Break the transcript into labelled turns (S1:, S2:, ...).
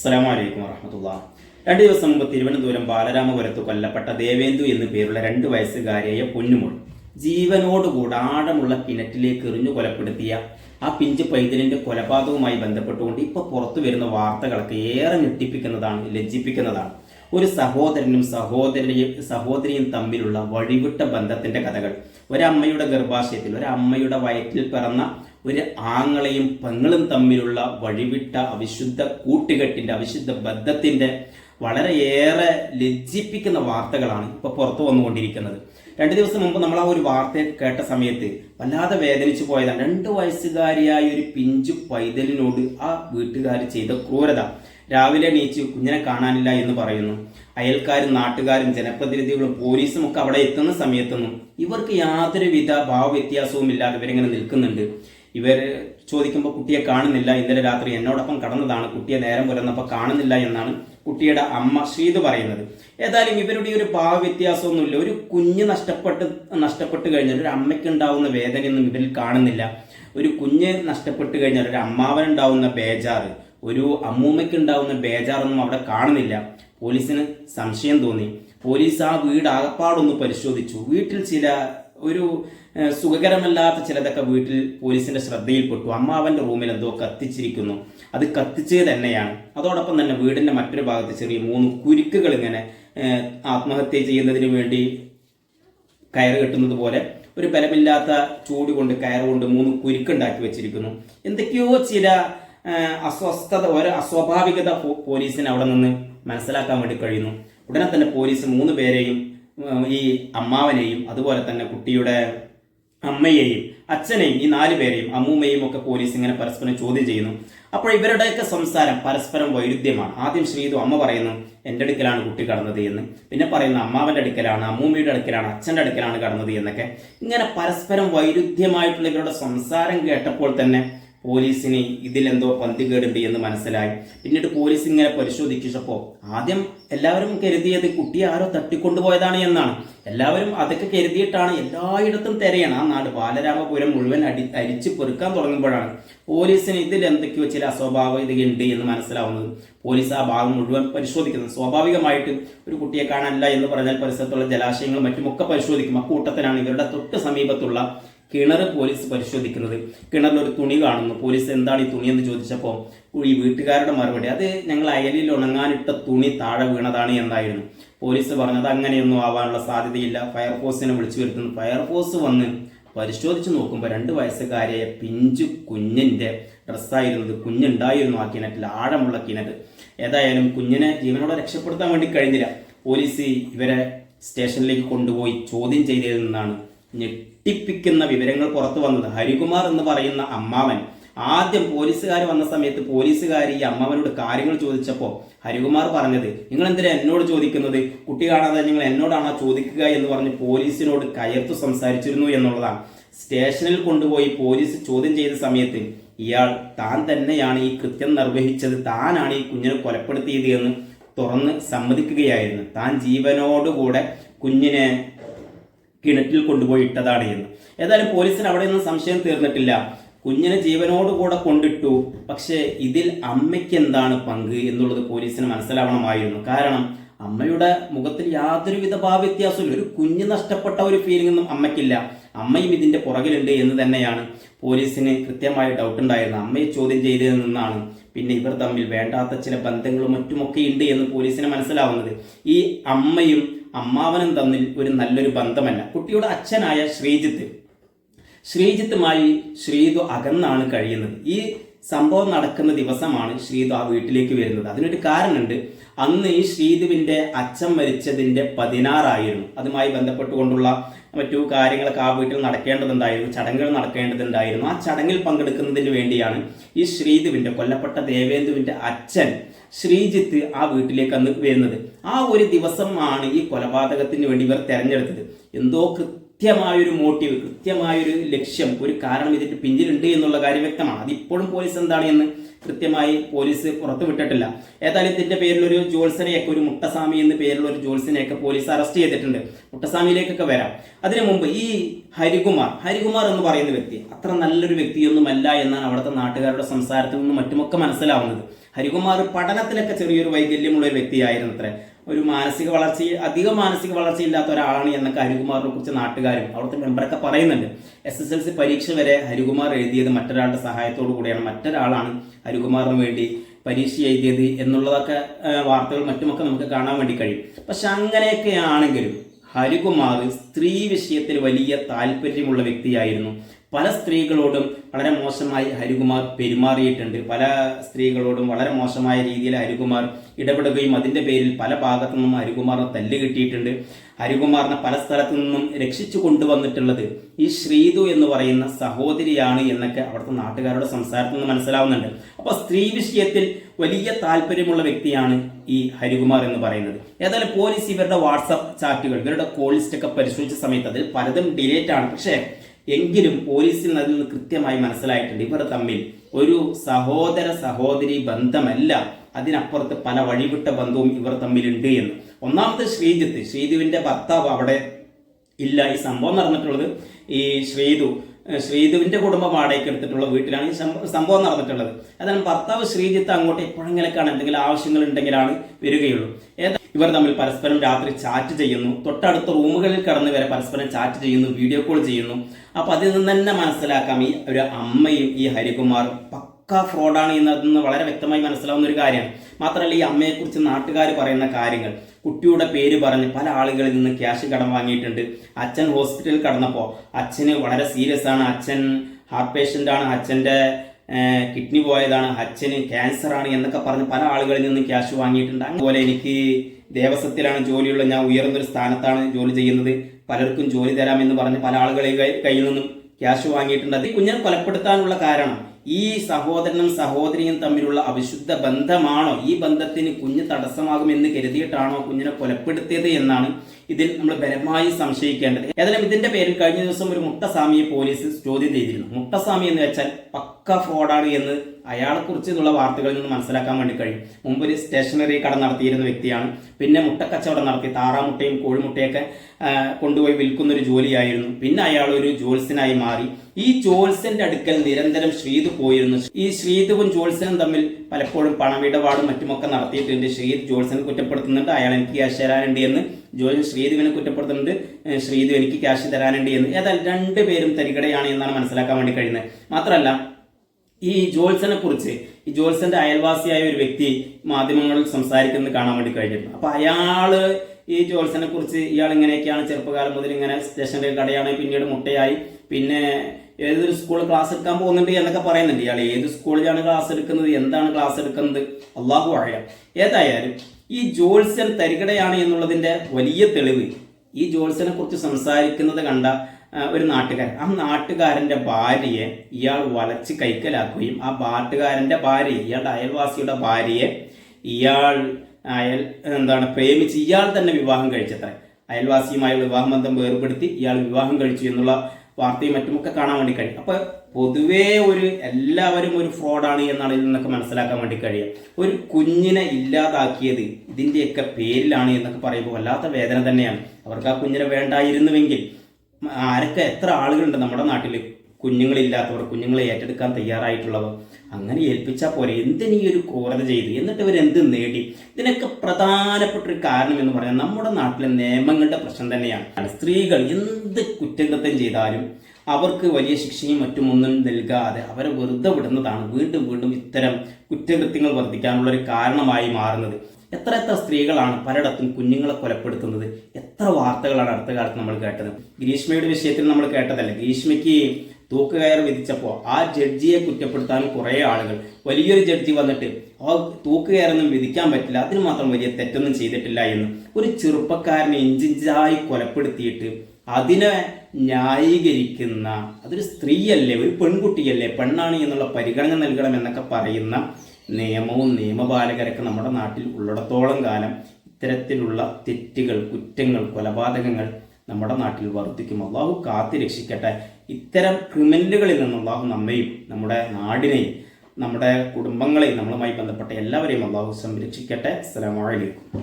S1: അലൈക്കും വറഹമത്തുള്ള. രണ്ട് ദിവസം മുമ്പ് തിരുവനന്തപുരം ബാലരാമപുരത്ത് കൊല്ലപ്പെട്ട ദേവേന്ദു എന്നു പേരുള്ള രണ്ട് വയസ്സുകാരിയായ പൊന്നുമോൾ ജീവനോടുകൂടെ ആഴമുള്ള കിണറ്റിലേക്ക് എറിഞ്ഞു കൊലപ്പെടുത്തിയ ആ പിഞ്ച് പൈതലിന്റെ കൊലപാതകവുമായി ബന്ധപ്പെട്ടുകൊണ്ട് ഇപ്പൊ പുറത്തു വരുന്ന വാർത്തകളൊക്കെ ഏറെ ഞെട്ടിപ്പിക്കുന്നതാണ് ലജ്ജിപ്പിക്കുന്നതാണ്. ഒരു സഹോദരനും സഹോദരിയും സഹോദരിയും തമ്മിലുള്ള വഴിവിട്ട ബന്ധത്തിന്റെ കഥകൾ. ഒരമ്മയുടെ ഗർഭാശയത്തിൽ ഒരമ്മയുടെ വയറ്റിൽ പിറന്ന ഒരു ആങ്ങളെയും പെങ്ങളും തമ്മിലുള്ള വഴിവിട്ട അവിശുദ്ധ കൂട്ടുകെട്ടിന്റെ അവിശുദ്ധ ബന്ധത്തിന്റെ വളരെയേറെ ലജ്ജിപ്പിക്കുന്ന വാർത്തകളാണ് ഇപ്പോൾ പുറത്തു വന്നുകൊണ്ടിരിക്കുന്നത്. രണ്ട് ദിവസം മുമ്പ് നമ്മൾ ആ ഒരു വാർത്ത കേട്ട സമയത്ത് വല്ലാതെ വേദനിച്ചു പോയതാണ്. രണ്ട് വയസ്സുകാരിയായ ഒരു പിഞ്ചു പൈതലിനോട് ആ വീട്ടുകാർ ചെയ്ത ക്രൂരത. രാവിലെ എണീച്ച് കുഞ്ഞിനെ കാണാനില്ല എന്ന് പറയുന്നു. അയൽക്കാരും നാട്ടുകാരും ജനപ്രതിനിധികളും പോലീസും ഒക്കെ അവിടെ എത്തുന്ന സമയത്തൊന്നും ഇവർക്ക് യാതൊരുവിധ ഭാവവ്യത്യാസവും ഇല്ലാതെ ഇവരിങ്ങനെ നിൽക്കുന്നുണ്ട്. ഇവർ ചോദിക്കുമ്പോൾ കുട്ടിയെ കാണുന്നില്ല. ഇന്നലെ രാത്രി എന്നോടൊപ്പം കടന്നതാണ്. കുട്ടിയെ നേരം പുലർന്നപ്പോൾ കാണുന്നില്ല എന്നാണ് കുട്ടിയുടെ അമ്മ ശ്രീത് പറയുന്നത്. ഏതായാലും ഇവരുടെ ഒരു ഭാവവ്യത്യാസമൊന്നുമില്ല. ഒരു കുഞ്ഞ് നഷ്ടപ്പെട്ട് നഷ്ടപ്പെട്ട് കഴിഞ്ഞാൽ ഒരു അമ്മയ്ക്ക് ഉണ്ടാവുന്ന വേദനയൊന്നും ഇവരിൽ കാണുന്നില്ല. ഒരു കുഞ്ഞ് നഷ്ടപ്പെട്ട് കഴിഞ്ഞാൽ ഒരു അമ്മാവനുണ്ടാവുന്ന ബേജാറ്. ഒരു അമ്മൂമ്മയ്ക്ക് ഉണ്ടാവുന്ന ബേജാറൊന്നും അവിടെ കാണുന്നില്ല. പോലീസിന് സംശയം തോന്നി. പോലീസ് ആ വീട് ആകപ്പാടൊന്ന് പരിശോധിച്ചു. വീട്ടിൽ ചില ഒരു സുഖകരമല്ലാത്ത ചിലതൊക്കെ വീട്ടിൽ പോലീസിന്റെ ശ്രദ്ധയിൽപ്പെട്ടു. അമ്മ അമ്മാവന്റെ റൂമിൽ എന്തോ കത്തിച്ചിരിക്കുന്നു. അത് കത്തിച്ചത് തന്നെയാണ്. അതോടൊപ്പം തന്നെ വീടിന്റെ മറ്റൊരു ഭാഗത്ത് ചെറിയ മൂന്ന് കുരുക്കുകൾ ഇങ്ങനെ ആത്മഹത്യ ചെയ്യുന്നതിന് വേണ്ടി കയറ് കെട്ടുന്നത് പോലെ ഒരു ബലമില്ലാത്ത ചൂട് കൊണ്ട് മൂന്ന് കുരുക്കുണ്ടാക്കി വെച്ചിരിക്കുന്നു. എന്തൊക്കെയോ ചില അസ്വസ്ഥത ഒരു അസ്വാഭാവികത പോലീസിന് അവിടെ നിന്ന് മനസ്സിലാക്കാൻ വേണ്ടി കഴിയുന്നു. ഉടനെ തന്നെ പോലീസ് മൂന്ന് പേരെയും ഈ അമ്മാവനെയും അതുപോലെ തന്നെ കുട്ടിയുടെ അമ്മയെയും അച്ഛനെയും ഈ നാല് പേരെയും അമ്മൂമ്മയും ഒക്കെ പോലീസ് ഇങ്ങനെ പരസ്പരം ചോദ്യം ചെയ്യുന്നു. അപ്പോൾ ഇവരുടെയൊക്കെ സംസാരം പരസ്പരം വൈരുദ്ധ്യമാണ്. ആദ്യം ശ്രീതു അമ്മ പറയുന്നു എന്റെ അടുക്കലാണ് കുട്ടി കടന്നത് എന്ന്. പിന്നെ പറയുന്ന അമ്മാവന്റെ അടുക്കലാണ് അമ്മൂമ്മയുടെ അടുക്കലാണ് അച്ഛന്റെ അടുക്കലാണ് കടന്നത് എന്നൊക്കെ. ഇങ്ങനെ പരസ്പരം വൈരുദ്ധ്യമായിട്ടുള്ള ഇവരുടെ സംസാരം കേട്ടപ്പോൾ തന്നെ പോലീസിന് ഇതിലെന്തോ പന്തികേടുണ്ട് എന്ന് മനസ്സിലായി. പിന്നീട് പോലീസ് ഇങ്ങനെ പരിശോധിച്ചപ്പോൾ ആദ്യം എല്ലാവരും കരുതിയത് കുട്ടിയെ ആരോ തട്ടിക്കൊണ്ടുപോയതാണ് എന്നാണ്. എല്ലാവരും അതൊക്കെ കരുതിയിട്ടാണ് എല്ലായിടത്തും തിരയണം. ആ നാട് ബാലരാമപുരം മുഴുവൻ അടി അരിച്ചു പെറുക്കാൻ തുടങ്ങുമ്പോഴാണ് പോലീസിന് ഇതിൽ എന്തൊക്കെയോ ചില അസ്വാഭാവികതയുണ്ട് എന്ന് മനസ്സിലാവുന്നത്. പോലീസ് ആ ഭാഗം മുഴുവൻ പരിശോധിക്കുന്നത് സ്വാഭാവികമായിട്ടും ഒരു കുട്ടിയെ കാണാനില്ല എന്ന് പറഞ്ഞാൽ പരിസരത്തുള്ള ജലാശയങ്ങളും മറ്റുമൊക്കെ പരിശോധിക്കും. അക്കൂട്ടത്തിലാണ് ഇവരുടെ തൊട്ട് സമീപത്തുള്ള കിണർ പോലീസ് പരിശോധിക്കുന്നത്. കിണറിൽ ഒരു തുണി കാണുന്നു. പോലീസ് എന്താണ് ഈ തുണി എന്ന് ചോദിച്ചപ്പോൾ ഈ വീട്ടുകാരുടെ മറുപടി അത് ഞങ്ങൾ അയലിൽ ഉണങ്ങാനിട്ട തുണി താഴെ വീണതാണ് എന്നായിരുന്നു. പോലീസ് പറഞ്ഞത് അങ്ങനെയൊന്നും ആവാനുള്ള സാധ്യതയില്ല. ഫയർഫോഴ്സിനെ വിളിച്ചു വരുത്തുന്നു. ഫയർഫോഴ്സ് വന്ന് പരിശോധിച്ച് നോക്കുമ്പോൾ രണ്ട് വയസ്സുകാരിയായ പിഞ്ചു കുഞ്ഞിന്റെ ഡ്രസ്സായിരുന്നത് കുഞ്ഞുണ്ടായിരുന്നു ആ കിണറ്റിൽ ആഴമുള്ള കിണറ്റ്. ഏതായാലും കുഞ്ഞിനെ ജീവനോടെ രക്ഷപ്പെടുത്താൻ വേണ്ടി കഴിഞ്ഞില്ല. പോലീസ് ഇവരെ സ്റ്റേഷനിലേക്ക് കൊണ്ടുപോയി ചോദ്യം ചെയ്തതിൽ നിന്നാണ് ഞെട്ടിപ്പിക്കുന്ന വിവരങ്ങൾ പുറത്തു വന്നത്. ഹരികുമാർ എന്ന് പറയുന്ന അമ്മാവൻ. ആദ്യം പോലീസുകാർ വന്ന സമയത്ത് പോലീസുകാർ ഈ അമ്മാവനോട് കാര്യങ്ങൾ ചോദിച്ചപ്പോൾ ഹരികുമാർ പറഞ്ഞത് നിങ്ങൾ എന്തിനാ എന്നോട് ചോദിക്കുന്നത്? കുട്ടി കാണാതെ നിങ്ങൾ എന്നോടാണോ ചോദിക്കുക? എന്ന് പറഞ്ഞ് പോലീസിനോട് കയർത്തു സംസാരിച്ചിരുന്നു എന്നുള്ളതാണ്. സ്റ്റേഷനിൽ കൊണ്ടുപോയി പോലീസ് ചോദ്യം ചെയ്ത സമയത്ത് ഇയാൾ താൻ തന്നെയാണ് ഈ കൃത്യം നിർവഹിച്ചത്. താനാണ് ഈ കുഞ്ഞിനെ കൊലപ്പെടുത്തിയത് എന്ന് തുറന്ന് സമ്മതിക്കുകയായിരുന്നു. താൻ ജീവനോടുകൂടെ കുഞ്ഞിനെ കിണറ്റിൽ കൊണ്ടുപോയി ഇട്ടതാണ് എന്ന്. ഏതായാലും പോലീസിന് അവിടെ നിന്ന് സംശയം തീർന്നിട്ടില്ല. കുഞ്ഞിനെ ജീവനോടുകൂടെ കൊണ്ടിട്ടു. പക്ഷേ ഇതിൽ അമ്മയ്ക്ക് എന്താണ് പങ്ക് എന്നുള്ളത് പോലീസിന് മനസ്സിലാവണമായിരുന്നു. കാരണം അമ്മയുടെ മുഖത്തിൽ യാതൊരുവിധ ഭാവവ്യത്യാസമില്ല ഒരു കുഞ്ഞ് നഷ്ടപ്പെട്ട ഒരു ഫീലിംഗ് ഒന്നും അമ്മയ്ക്കില്ല. അമ്മയും ഇതിന്റെ പുറകിലുണ്ട് എന്ന് തന്നെയാണ് പോലീസിന് കൃത്യമായ ഡൗട്ട് ഉണ്ടായിരുന്നത്. അമ്മയെ ചോദ്യം ചെയ്തതിൽ നിന്നാണ് പിന്നെ ഇവർ തമ്മിൽ വേണ്ടാത്ത ചില ബന്ധങ്ങളും മറ്റുമൊക്കെ ഉണ്ട് എന്ന് പോലീസിന് മനസ്സിലാവുന്നത്. ഈ അമ്മയും അമ്മാവനും തമ്മിൽ ഒരു നല്ലൊരു ബന്ധമല്ല. കുട്ടിയുടെ അച്ഛനായ ശ്രീജിത്ത്. ശ്രീജിത്തുമായി ശ്രീതു അകന്നാണ് കഴിയുന്നത്. ഈ സംഭവം നടക്കുന്ന ദിവസമാണ് ശ്രീതു ആ വീട്ടിലേക്ക് വരുന്നത്. അതിനൊരു കാരണമുണ്ട്. അന്ന് ഈ ശ്രീതുവിന്റെ അച്ഛൻ മരിച്ചതിന്റെ പതിനാറായിരുന്നു. അതുമായി ബന്ധപ്പെട്ടുകൊണ്ടുള്ള മറ്റു കാര്യങ്ങളൊക്കെ ആ വീട്ടിൽ നടക്കേണ്ടതുണ്ടായിരുന്നു. ചടങ്ങുകൾ നടക്കേണ്ടതുണ്ടായിരുന്നു. ആ ചടങ്ങിൽ പങ്കെടുക്കുന്നതിന് വേണ്ടിയാണ് ഈ ശ്രീതുവിന്റെ കൊല്ലപ്പെട്ട ദേവേന്ദുവിന്റെ അച്ഛൻ ശ്രീജിത്ത് ആ വീട്ടിലേക്ക് അന്ന് വരുന്നത്. ആ ഒരു ദിവസമാണ് ഈ കൊലപാതകത്തിന് വേണ്ടി ഇവർ തെരഞ്ഞെടുത്തത്. എന്തോ കൃത്യമായൊരു മോട്ടീവ് കൃത്യമായൊരു ലക്ഷ്യം ഒരു കാരണം ഇതിന്റെ പിന്നിലുണ്ട് എന്നുള്ള കാര്യം വ്യക്തമാണ്. അതിപ്പോഴും പോലീസ് എന്താണ് എന്ന് കൃത്യമായി പോലീസ് പുറത്തുവിട്ടിട്ടില്ല ഏതായാലും ഇതിന്റെ പേരിലൊരു ജോത്സനെയൊക്കെ ഒരു മുട്ടസ്വാമി എന്ന പേരിലുള്ള ഒരു ജോത്സനെയൊക്കെ പോലീസ് അറസ്റ്റ് ചെയ്തിട്ടുണ്ട്. മുട്ടസ്വാമിയിലേക്കൊക്കെ വരാം. അതിനു മുമ്പ് ഈ ഹരികുമാർ ഹരികുമാർ എന്ന് പറയുന്ന വ്യക്തി അത്ര നല്ലൊരു വ്യക്തിയൊന്നുമല്ല എന്നാണ് അവിടുത്തെ നാട്ടുകാരുടെ സംസാരത്തിൽ നിന്നും മറ്റുമൊക്കെ മനസ്സിലാവുന്നത്. ഹരികുമാർ പഠനത്തിലൊക്കെ ചെറിയൊരു വൈകല്യമുള്ള ഒരു വ്യക്തിയായിരുന്നു അത്ര ഒരു മാനസിക വളർച്ച അധികം മാനസിക വളർച്ചയില്ലാത്ത ഒരാളാണ് എന്നൊക്കെ ഹരികുമാറിനെ കുറിച്ച് നാട്ടുകാരും അവിടുത്തെ മെമ്പറൊക്കെ പറയുന്നുണ്ട്. എസ് എസ് എൽ സി പരീക്ഷ വരെ ഹരികുമാർ എഴുതിയത് മറ്റൊരാളുടെ സഹായത്തോടു കൂടിയാണ്. മറ്റൊരാളാണ് ഹരികുമാറിന് വേണ്ടി പരീക്ഷ എഴുതിയത് എന്നുള്ളതൊക്കെ വാർത്തകൾ മറ്റുമൊക്കെ നമുക്ക് കാണാൻ വേണ്ടി കഴിയും. പക്ഷെ അങ്ങനെയൊക്കെ ആണെങ്കിലും ഹരികുമാർ സ്ത്രീ വിഷയത്തിൽ വലിയ താല്പര്യമുള്ള വ്യക്തിയായിരുന്നു. പല സ്ത്രീകളോടും വളരെ മോശമായി ഹരികുമാർ പെരുമാറിയിട്ടുണ്ട്. പല സ്ത്രീകളോടും വളരെ മോശമായ രീതിയിൽ ഹരികുമാർ ഇടപെടുകയും അതിന്റെ പേരിൽ പല ഭാഗത്തു നിന്നും ഹരികുമാറിനെ തല്ല് കിട്ടിയിട്ടുണ്ട്. ഹരികുമാറിനെ പല സ്ഥലത്തു നിന്നും രക്ഷിച്ചു കൊണ്ടുവന്നിട്ടുള്ളത് ഈ ശ്രീതു എന്ന് പറയുന്ന സഹോദരിയാണ് എന്നൊക്കെ അവിടുത്തെ നാട്ടുകാരുടെ സംസാരത്തിൽ നിന്ന് മനസ്സിലാവുന്നുണ്ട്. അപ്പോൾ സ്ത്രീ വിഷയത്തിൽ വലിയ താല്പര്യമുള്ള വ്യക്തിയാണ് ഈ ഹരികുമാർ എന്ന് പറയുന്നത്. ഏതായാലും പോലീസ് ഇവരുടെ വാട്സപ്പ് ചാറ്റുകൾ ഇവരുടെ കോൾ ലിസ്റ്റൊക്കെ പരിശോധിച്ച സമയത്ത് അതിൽ പലതും ഡിലേറ്റ് ആണ്. പക്ഷേ എങ്കിലും പോലീസിന് അതിൽ നിന്ന് കൃത്യമായി മനസ്സിലായിട്ടുണ്ട്. ഇവർ തമ്മിൽ ഒരു സഹോദര സഹോദരി ബന്ധമല്ല. അതിനപ്പുറത്ത് പല വഴിവിട്ട ബന്ധവും ഇവർ തമ്മിലുണ്ട് എന്ന്. ഒന്നാമത്തെ ശ്രീജിത്ത്. ശ്രീജുവിന്റെ ഭർത്താവ് അവിടെ ഇല്ല. ഈ സംഭവം നടന്നിട്ടുള്ളത് ഈ ശ്രീതു ശ്രീധുവിന്റെ കുടുംബം വാടകയ്ക്ക് എടുത്തിട്ടുള്ള വീട്ടിലാണ് ഈ സംഭവം നടന്നിട്ടുള്ളത്. അതാണ് ഭർത്താവ് ശ്രീജിത്ത് അങ്ങോട്ട് എപ്പോഴെങ്കിലൊക്കെയാണ് എന്തെങ്കിലും ആവശ്യങ്ങൾ ഉണ്ടെങ്കിലാണ് വരികയുള്ളൂ. ഏതാ ഇവർ തമ്മിൽ പരസ്പരം രാത്രി ചാറ്റ് ചെയ്യുന്നു. തൊട്ടടുത്ത റൂമുകളിൽ കടന്ന് വരെ പരസ്പരം ചാറ്റ് ചെയ്യുന്നു വീഡിയോ കോൾ ചെയ്യുന്നു. അപ്പൊ അതിൽ നിന്ന് തന്നെ മനസ്സിലാക്കാം ഈ ഒരു അമ്മയും ഈ ഹരികുമാർ പക്ക ഫ്രോഡാണ് എന്നതെന്ന് വളരെ വ്യക്തമായി മനസ്സിലാവുന്ന ഒരു കാര്യമാണ്. മാത്രമല്ല ഈ അമ്മയെക്കുറിച്ച് നാട്ടുകാർ പറയുന്ന കാര്യങ്ങൾ. കുട്ടിയുടെ പേര് പറഞ്ഞ് പല ആളുകളിൽ നിന്ന് ക്യാഷ് കടം വാങ്ങിയിട്ടുണ്ട്. അച്ഛൻ ഹോസ്പിറ്റലിൽ കടന്നപ്പോൾ അച്ഛന് വളരെ സീരിയസ് ആണ്. അച്ഛൻ ഹാർട്ട് പേഷ്യന്റ് ആണ്. അച്ഛന്റെ കിഡ്നി പോയതാണ് അച്ഛന് ക്യാൻസർ ആണ് എന്നൊക്കെ പറഞ്ഞ് പല ആളുകളിൽ നിന്ന് ക്യാഷ് വാങ്ങിയിട്ടുണ്ട്. അതുപോലെ എനിക്ക് ദേവസ്വത്തിലാണ് ജോലിയുള്ള ഞാൻ ഉയർന്നൊരു സ്ഥാനത്താണ് ജോലി ചെയ്യുന്നത്. പലർക്കും ജോലി തരാമെന്ന് പറഞ്ഞ് പല ആളുകളെ കയ്യിൽ നിന്നും ക്യാഷ് വാങ്ങിയിട്ടുണ്ട്. അത് കുഞ്ഞിനെ കൊലപ്പെടുത്താനുള്ള കാരണം ഈ സഹോദരനും സഹോദരിയും തമ്മിലുള്ള അവിശുദ്ധ ബന്ധമാണോ? ഈ ബന്ധത്തിന് കുഞ്ഞ് തടസ്സമാകുമെന്ന് കരുതിയിട്ടാണോ കുഞ്ഞിനെ കൊലപ്പെടുത്തിയത് എന്നാണ് ഇതിൽ നമ്മൾ ബലമായി സംശയിക്കേണ്ടത്. ഏതായാലും ഇതിന്റെ പേരിൽ കഴിഞ്ഞ ദിവസം ഒരു മുട്ടസ്വാമിയെ പോലീസ് ചോദ്യം ചെയ്തിരുന്നു. മുട്ടസ്വാമി എന്ന് വെച്ചാൽ പക്ക ഫ്രോഡാണ് എന്ന് അയാളെ എന്നുള്ള വാർത്തകളിൽ നിന്ന് മനസ്സിലാക്കാൻ വേണ്ടി കഴിയും. മുമ്പ് ഒരു സ്റ്റേഷനറി കട നടത്തിയിരുന്ന വ്യക്തിയാണ്. പിന്നെ മുട്ടക്കച്ചവടം നടത്തി താറാമുട്ടയും കോഴിമുട്ടയൊക്കെ കൊണ്ടുപോയി വിൽക്കുന്ന ഒരു ജോലിയായിരുന്നു. പിന്നെ അയാൾ ഒരു ജോത്സ്യനായി മാറി. ഈ ജോത്സ്യന്റെ അടുക്കൽ നിരന്തരം ശ്രീതു പോയിരുന്നു. ഈ ശ്രീതുവും ജോത്സ്യനും തമ്മിൽ പലപ്പോഴും പണമിടപാടും മറ്റുമൊക്കെ നടത്തിയിട്ടുണ്ട്. ശ്രീത് ജോത്സ്യനെ കുറ്റപ്പെടുത്തുന്നുണ്ട്. അയാൾ എനിക്ക് ക്യാഷ് തരാനുണ്ട് എന്ന് ജോത്സ്യൻ ശ്രീതുവിനെ കുറ്റപ്പെടുത്തുന്നുണ്ട്. ശ്രീതു എനിക്ക് ക്യാഷ് തരാനുണ്ട് എന്ന്. ഏതായാലും രണ്ടുപേരും തരികടയാണ് എന്നാണ് മനസ്സിലാക്കാൻ വേണ്ടി കഴിയുന്നത്. മാത്രമല്ല ഈ ജോത്സനെ കുറിച്ച് ഈ ജോത്സന്റെ അയൽവാസിയായ ഒരു വ്യക്തി മാധ്യമങ്ങളിൽ സംസാരിക്കുന്നത് കാണാൻ വേണ്ടി കഴിഞ്ഞിരുന്നു. അപ്പൊ അയാൾ ഈ ജോത്സനെ കുറിച്ച് ഇയാൾ ഇങ്ങനെയൊക്കെയാണ് ചെറുപ്പകാലം മുതൽ ഇങ്ങനെ സ്റ്റേഷനിലെ കടയാണ് പിന്നീട് മുട്ടയായി പിന്നെ ഏതൊരു സ്കൂളിൽ ക്ലാസ് എടുക്കാൻ പോകുന്നുണ്ട് എന്നൊക്കെ പറയുന്നുണ്ട് ഇയാൾ ഏത് സ്കൂളിലാണ് ക്ലാസ് എടുക്കുന്നത് എന്താണ് ക്ലാസ് എടുക്കുന്നത് അള്ളാഹു അറിയാം ഏതായാലും ഈ ജോത്സ്യൻ തരികടയാണ് എന്നുള്ളതിന്റെ വലിയ തെളിവ് ഈ ജോത്സനെ കുറിച്ച് സംസാരിക്കുന്നത് കണ്ട ഒരു നാട്ടുകാരൻ. ആ നാട്ടുകാരന്റെ ഭാര്യയെ ഇയാൾ വലച്ച് കൈക്കലാക്കുകയും ആ നാട്ടുകാരന്റെ ഭാര്യയെ ഇയാളുടെ അയൽവാസിയുടെ ഭാര്യയെ ഇയാൾ അയൽ എന്താണ് പ്രേമിച്ച് ഇയാൾ തന്നെ വിവാഹം കഴിച്ചത്രേ. അയൽവാസിയുമായുള്ള വിവാഹബന്ധം വേർപെടുത്തി ഇയാൾ വിവാഹം കഴിച്ചു എന്നുള്ള വാർത്തയും മറ്റുമൊക്കെ കാണാൻ വേണ്ടി കഴിയും. അപ്പൊ പൊതുവേ ഒരു എല്ലാവരും ഒരു ഫ്രോഡാണ് എന്നാണ് ഇതിൽ നിന്നൊക്കെ മനസ്സിലാക്കാൻ വേണ്ടി കഴിയും. ഒരു കുഞ്ഞിനെ ഇല്ലാതാക്കിയത് ഇതിന്റെയൊക്കെ പേരിലാണ് എന്നൊക്കെ പറയുമ്പോൾ വല്ലാത്ത വേദന തന്നെയാണ്. അവർക്ക് ആ കുഞ്ഞിനെ വേണ്ടായിരുന്നുവെങ്കിൽ ആരൊക്കെ എത്ര ആളുകളുണ്ട് നമ്മുടെ നാട്ടിൽ കുഞ്ഞുങ്ങളില്ലാത്തവർ കുഞ്ഞുങ്ങളെ ഏറ്റെടുക്കാൻ തയ്യാറായിട്ടുള്ളവർ. അങ്ങനെ ഏൽപ്പിച്ചാൽ പോരെ. എന്തിനീ ഒരു ക്രൂരത ചെയ്ത്? എന്നിട്ട് ഇവർ എന്ത് നേടി? ഇതിനൊക്കെ പ്രധാനപ്പെട്ട ഒരു കാരണം എന്ന് പറഞ്ഞാൽ നമ്മുടെ നാട്ടിലെ നിയമങ്ങളുടെ പ്രശ്നം തന്നെയാണ്. സ്ത്രീകൾ എന്ത് കുറ്റകൃത്യം ചെയ്താലും അവർക്ക് വലിയ ശിക്ഷയും മറ്റും ഒന്നും നൽകാതെ അവരെ വെറുതെ വിടുന്നതാണ് വീണ്ടും വീണ്ടും ഇത്തരം കുറ്റകൃത്യങ്ങൾ വർദ്ധിക്കാനുള്ള ഒരു കാരണമായി മാറുന്നത്. എത്ര എത്ര സ്ത്രീകളാണ് പലയിടത്തും കുഞ്ഞുങ്ങളെ കൊലപ്പെടുത്തുന്നത്? എത്ര വാർത്തകളാണ് അടുത്ത കാലത്ത് നമ്മൾ കേട്ടത്? ഗ്രീഷ്മയുടെ വിഷയത്തിൽ നമ്മൾ കേട്ടതല്ല? ഗ്രീഷ്മയ്ക്ക് തൂക്കുകയർ വിധിച്ചപ്പോൾ ആ ജഡ്ജിയെ കുറ്റപ്പെടുത്താൻ കുറേ ആളുകൾ വലിയൊരു ജഡ്ജി വന്നിട്ട് ആ തൂക്കുകയറൊന്നും വിധിക്കാൻ പറ്റില്ല അതിന് മാത്രം വലിയ തെറ്റൊന്നും ചെയ്തിട്ടില്ല എന്ന് ഒരു ചെറുപ്പക്കാരനെ ഇഞ്ചിഞ്ചായി കൊലപ്പെടുത്തിയിട്ട് അതിനെ ന്യായീകരിക്കുന്ന അതൊരു സ്ത്രീയല്ലേ ഒരു പെൺകുട്ടിയല്ലേ പെണ്ണാണ് എന്നുള്ള പരിഗണന നൽകണം എന്നൊക്കെ പറയുന്ന നിയമവും നിയമപാലകരൊക്കെ നമ്മുടെ നാട്ടിൽ ഉള്ളിടത്തോളം കാലം ഇത്തരത്തിലുള്ള തെറ്റുകൾ കുറ്റങ്ങൾ കൊലപാതകങ്ങൾ നമ്മുടെ നാട്ടിൽ വർദ്ധിക്കും അള്ളാഹു കാത്തി രക്ഷിക്കട്ടെ. ഇത്തരം ക്രിമിനലുകളിൽ നിന്ന് അള്ളാഹു നമ്മയും നമ്മുടെ നാടിനെയും നമ്മുടെ കുടുംബങ്ങളെയും നമ്മളുമായി ബന്ധപ്പെട്ട എല്ലാവരെയും അള്ളാഹു സംരക്ഷിക്കട്ടെ. അസ്സലാമു അലൈക്കും.